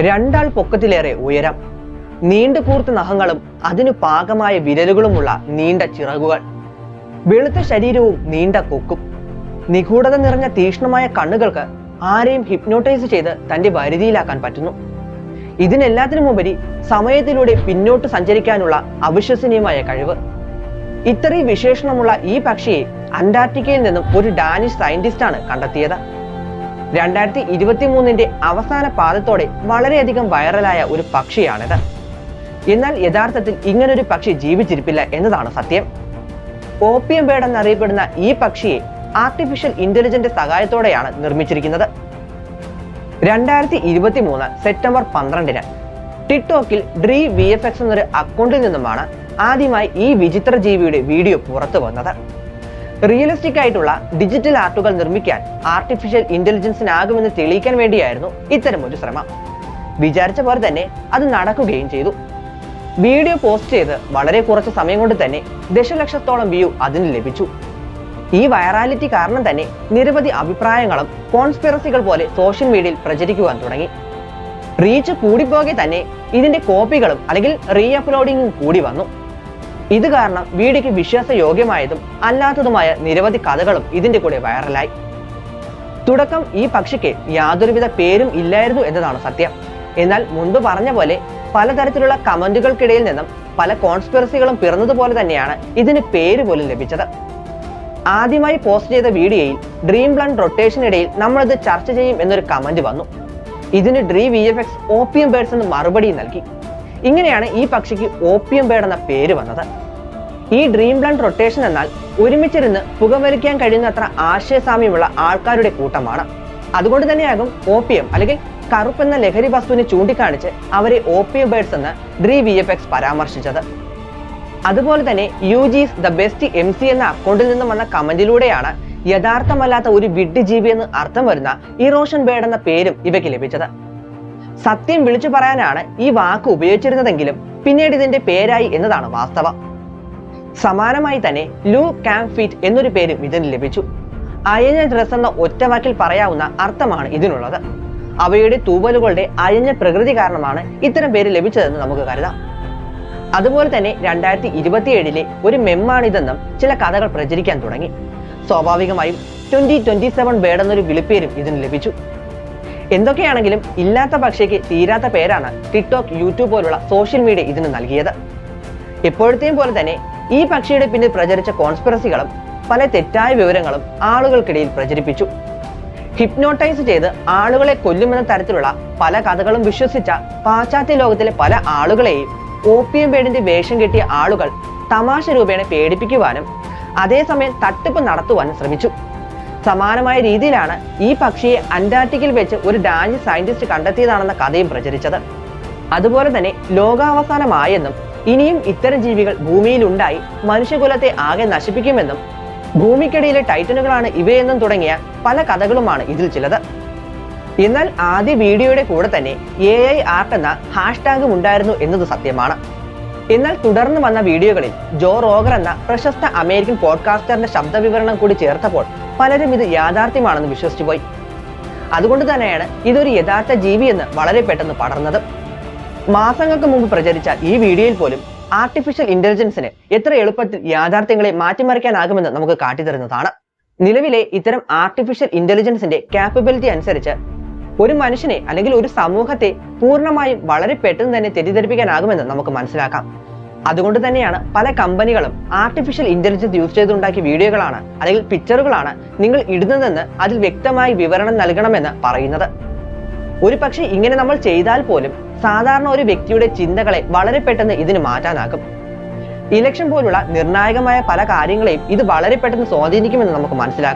രണ്ടാൾ പൊക്കത്തിലേറെ ഉയരം. നീണ്ടു കൂർത്ത നഖങ്ങളും അതിനു പാകമായ വിരലുകളുമുള്ള നീണ്ട ചിറകുകൾ. വെളുത്ത ശരീരവും നീണ്ട കൊക്കും. നിഗൂഢത നിറഞ്ഞ തീക്ഷ്ണമായ കണ്ണുകൾക്ക് ആരെയും ഹിപ്നോട്ടൈസ് ചെയ്ത് തന്റെ വരുതിയിലാക്കാൻ പറ്റുന്നു. ഇതിനെല്ലാത്തിനുമുപരി സമയത്തിലൂടെ പിന്നോട്ട് സഞ്ചരിക്കാനുള്ള അവിശ്വസനീയമായ കഴിവ്. ഇത്രയും വിശേഷണമുള്ള ഈ പക്ഷിയെ അന്റാർട്ടിക്കയിൽ നിന്നും ഒരു ഡാനിഷ് സയന്റിസ്റ്റാണ് കണ്ടെത്തിയത്. രണ്ടായിരത്തി ഇരുപത്തി മൂന്നിന്റെ അവസാന പാദത്തോടെ വളരെയധികം വൈറലായ ഒരു പക്ഷിയാണിത്. എന്നാൽ യഥാർത്ഥത്തിൽ ഇങ്ങനൊരു പക്ഷി ജീവിച്ചിരിപ്പില്ല എന്നതാണ് സത്യം. ഓപ്പിയം ബേഡ് എന്നറിയപ്പെടുന്ന ഈ പക്ഷിയെ ആർട്ടിഫിഷ്യൽ ഇന്റലിജന്റ് സഹായത്തോടെയാണ് നിർമ്മിച്ചിരിക്കുന്നത്. രണ്ടായിരത്തി ഇരുപത്തി മൂന്ന് സെപ്റ്റംബർ പന്ത്രണ്ടിന് ടിക്ടോക്കിൽ ഡ്രീ വി എഫ് എക്സ് എന്നൊരു അക്കൗണ്ടിൽ നിന്നുമാണ് ആദ്യമായി ഈ വിചിത്ര ജീവിയുടെ വീഡിയോ പുറത്തു വന്നത് റിയലിസ്റ്റിക് ആയിട്ടുള്ള ഡിജിറ്റൽ ആർട്ടുകൾ നിർമ്മിക്കാൻ ആർട്ടിഫിഷ്യൽ ഇന്റലിജൻസിനാകുമെന്ന് തെളിയിക്കാൻ വേണ്ടിയായിരുന്നു ഇത്തരം ഒരു ശ്രമം. വിചാരിച്ച പോലെ തന്നെ അത് നടക്കുകയും ചെയ്തു. വീഡിയോ പോസ്റ്റ് ചെയ്ത് വളരെ കുറച്ച് സമയം കൊണ്ട് തന്നെ ദശലക്ഷത്തോളം വ്യൂ അതിന് ലഭിച്ചു. ഈ വൈറാലിറ്റി കാരണം തന്നെ നിരവധി അഭിപ്രായങ്ങളും കോൺസ്പിറസികൾ പോലെ സോഷ്യൽ മീഡിയയിൽ പ്രചരിക്കുവാൻ തുടങ്ങി. റീച്ച് കൂടിപ്പോകെ തന്നെ ഇതിന്റെ കോപ്പികളും അല്ലെങ്കിൽ റീ അപ്ലോഡിങ്ങും കൂടി വന്നു. ഇത് കാരണം വീഡിയോയ്ക്ക് വിശ്വാസയോഗ്യമായതും അല്ലാത്തതുമായ നിരവധി കഥകളും ഇതിന്റെ കൂടെ വൈറലായി. തുടക്കം ഈ പക്ഷിക്ക് യാതൊരുവിധ പേരും ഇല്ലായിരുന്നു എന്നതാണ് സത്യം. എന്നാൽ മുൻപ് പറഞ്ഞ പോലെ പലതരത്തിലുള്ള കമന്റുകൾക്കിടയിൽ നിന്നും പല കോൺസ്പിറസികളും പിറന്നതുപോലെ തന്നെയാണ് ഇതിന് പേര് പോലും ലഭിച്ചത്. ആദ്യമായി പോസ്റ്റ് ചെയ്ത വീഡിയോയിൽ ഡ്രീം ബ്ലണ്ട് റൊട്ടേഷനിടയിൽ നമ്മളിത് ചർച്ച ചെയ്യും എന്നൊരു കമന്റ് വന്നു. ഇതിന് ഡ്രീ V F X opium birds എന്ന് മറുപടി നൽകി. ഇങ്ങനെയാണ് ഈ പക്ഷിക്ക് ഓപ്പിയം ബേഡ് എന്ന പേര് വന്നത്. ഈ ഡ്രീം ബ്ലണ്ട് റൊട്ടേഷൻ എന്നാൽ ഒരുമിച്ചിരുന്ന് പുകവലിക്കാൻ കഴിയുന്നത്ര ആശയസാമ്യമുള്ള ആൾക്കാരുടെ കൂട്ടമാണ്. അതുകൊണ്ട് തന്നെയാകും ഓപ്പിയം അല്ലെങ്കിൽ കറുപ്പെന്ന ലഹരി വസ്തുവിനെ ചൂണ്ടിക്കാണിച്ച് അവരെ ഓപ്പിയം ബേഡ്സ് എന്ന് ഡ്രീ വി എഫ് എക്സ് പരാമർശിച്ചത്. അതുപോലെ തന്നെ U G's the best M C എന്ന അക്കൗണ്ടിൽ നിന്നും വന്ന കമന്റിലൂടെയാണ് യഥാർത്ഥമല്ലാത്ത ഒരു വിഡ്ഢി ജീവി എന്ന് അർത്ഥം വരുന്ന ഇറോഷൻ ബേഡ് എന്ന പേരും ഇവയ്ക്ക് ലഭിച്ചത്. സത്യം വിളിച്ചു പറയാനാണ് ഈ വാക്ക് ഉപയോഗിച്ചിരുന്നതെങ്കിലും പിന്നീട് ഇതിന്റെ പേരായി എന്നതാണ് വാസ്തവം. സമാനമായി തന്നെ ലൂ കാംഫീറ്റ് എന്നൊരു പേരും ഇതിന് ലഭിച്ചു. അയഞ്ഞ ഡ്രസ് എന്ന ഒറ്റവാക്കിൽ പറയാവുന്ന അർത്ഥമാണ് ഇതിനുള്ളത്. അവയുടെ തൂവലുകളുടെ അയഞ്ഞ പ്രകൃതി കാരണമാണ് ഇത്തരം പേര് ലഭിച്ചതെന്ന് നമുക്ക് കരുതാം. അതുപോലെ തന്നെ രണ്ടായിരത്തി ഇരുപത്തിയേഴിലെ ഒരു മെമ്മാണിതെന്നും ചില കഥകൾ പ്രചരിക്കാൻ തുടങ്ങി. സ്വാഭാവികമായും ട്വന്റി ട്വന്റി സെവൻ ബേഡ് എന്നൊരു വിളിപ്പേരും ഇതിന് ലഭിച്ചു. എന്തൊക്കെയാണെങ്കിലും ഇല്ലാത്ത പക്ഷേക്ക് തീരാത്ത പേരാണ് ടിക്ടോക്ക് യൂട്യൂബ് പോലുള്ള സോഷ്യൽ മീഡിയ ഇതിന് നൽകിയത്. എപ്പോഴത്തെയും പോലെ തന്നെ ഈ പക്ഷിയുടെ പിന്നിൽ പ്രചരിച്ച കോൺസ്പിറസികളും പല തെറ്റായ വിവരങ്ങളും ആളുകൾക്കിടയിൽ പ്രചരിപ്പിച്ചു. ഹിപ്നോട്ടൈസ് ചെയ്ത് ആളുകളെ കൊല്ലുമെന്ന തരത്തിലുള്ള പല കഥകളും വിശ്വസിച്ച പാശ്ചാത്യ ലോകത്തിലെ പല ആളുകളെയും ഓപ്പിയം പേടിന്റെ വേഷം കെട്ടിയ ആളുകൾ തമാശ രൂപേണ പേടിപ്പിക്കുവാനും അതേസമയം തട്ടിപ്പ് നടത്തുവാനും ശ്രമിച്ചു. സമാനമായ രീതിയിലാണ് ഈ പക്ഷിയെ അന്റാർട്ടിക്കിൽ വെച്ച് ഒരു ഡാഞ്ച് സയന്റിസ്റ്റ് കണ്ടെത്തിയതാണെന്ന കഥയും പ്രചരിച്ചത്. അതുപോലെ തന്നെ ലോകാവസാനമായെന്നും ഇനിയും ഇത്തരം ജീവികൾ ഭൂമിയിൽ ഉണ്ടായി മനുഷ്യകുലത്തെ ആകെ നശിപ്പിക്കുമെന്നും ഭൂമിക്കടിയിലെ ടൈറ്റനുകളാണ് ഇവയെന്നും തുടങ്ങിയ പല കഥകളുമാണ് ഇതിൽ ചിലത്. എന്നാൽ ആദ്യ വീഡിയോയുടെ കൂടെ തന്നെ എ ഐ ആർട്ട് എന്ന ഹാഷ്ടാഗും ഉണ്ടായിരുന്നു എന്നത് സത്യമാണ്. എന്നാൽ തുടർന്ന് വന്ന വീഡിയോകളിൽ ജോ റോഗർ എന്ന പ്രശസ്ത അമേരിക്കൻ പോഡ്കാസ്റ്ററിന്റെ ശബ്ദവിവരണം കൂടി ചേർത്തപ്പോൾ പലരും ഇത് യാഥാർത്ഥ്യമാണെന്ന് വിശ്വസിച്ചുപോയി അതുകൊണ്ട് തന്നെയാണ് ഇതൊരു യഥാർത്ഥ ജീവി എന്ന് വളരെ പെട്ടെന്ന് പടർന്നത്. മാസങ്ങൾക്ക് മുമ്പ് പ്രചരിച്ച ഈ വീഡിയോയിൽ പോലും ആർട്ടിഫിഷ്യൽ ഇന്റലിജൻസിന് എത്ര എളുപ്പത്തിൽ യാഥാർത്ഥ്യങ്ങളെ മാറ്റിമറിക്കാനാകുമെന്ന് നമുക്ക് കാട്ടിത്തരുന്നതാണ് നിലവിലെ ഇത്തരം ആർട്ടിഫിഷ്യൽ ഇന്റലിജൻസിന്റെ കാപ്പബിലിറ്റി അനുസരിച്ച് ഒരു മനുഷ്യനെ അല്ലെങ്കിൽ ഒരു സമൂഹത്തെ പൂർണമായും വളരെ പെട്ടെന്ന് തന്നെ തെറ്റിദ്ധരിപ്പിക്കാനാകുമെന്ന് നമുക്ക് മനസ്സിലാക്കാം. അതുകൊണ്ട് തന്നെയാണ് പല കമ്പനികളും ആർട്ടിഫിഷ്യൽ ഇന്റലിജൻസ് യൂസ് ചെയ്തുണ്ടാക്കിയ വീഡിയോകളാണ് അല്ലെങ്കിൽ പിക്ചറുകളാണ് നിങ്ങൾ ഇടുന്നതെന്ന് അതിൽ വ്യക്തമായി വിവരണം നൽകണമെന്ന് പറയുന്നത്. ഒരു പക്ഷേ ഇങ്ങനെ നമ്മൾ ചെയ്താൽ പോലും സാധാരണ ഒരു വ്യക്തിയുടെ ചിന്തകളെ വളരെ പെട്ടെന്ന് ഇതിന് മാറ്റാനാകും. ഇലക്ഷൻ പോലുള്ള നിർണായകമായ പല കാര്യങ്ങളെയും ഇത് വളരെ പെട്ടെന്ന് സ്വാധീനിക്കുമെന്ന് നമുക്ക് മനസ്സിലാക്കാം.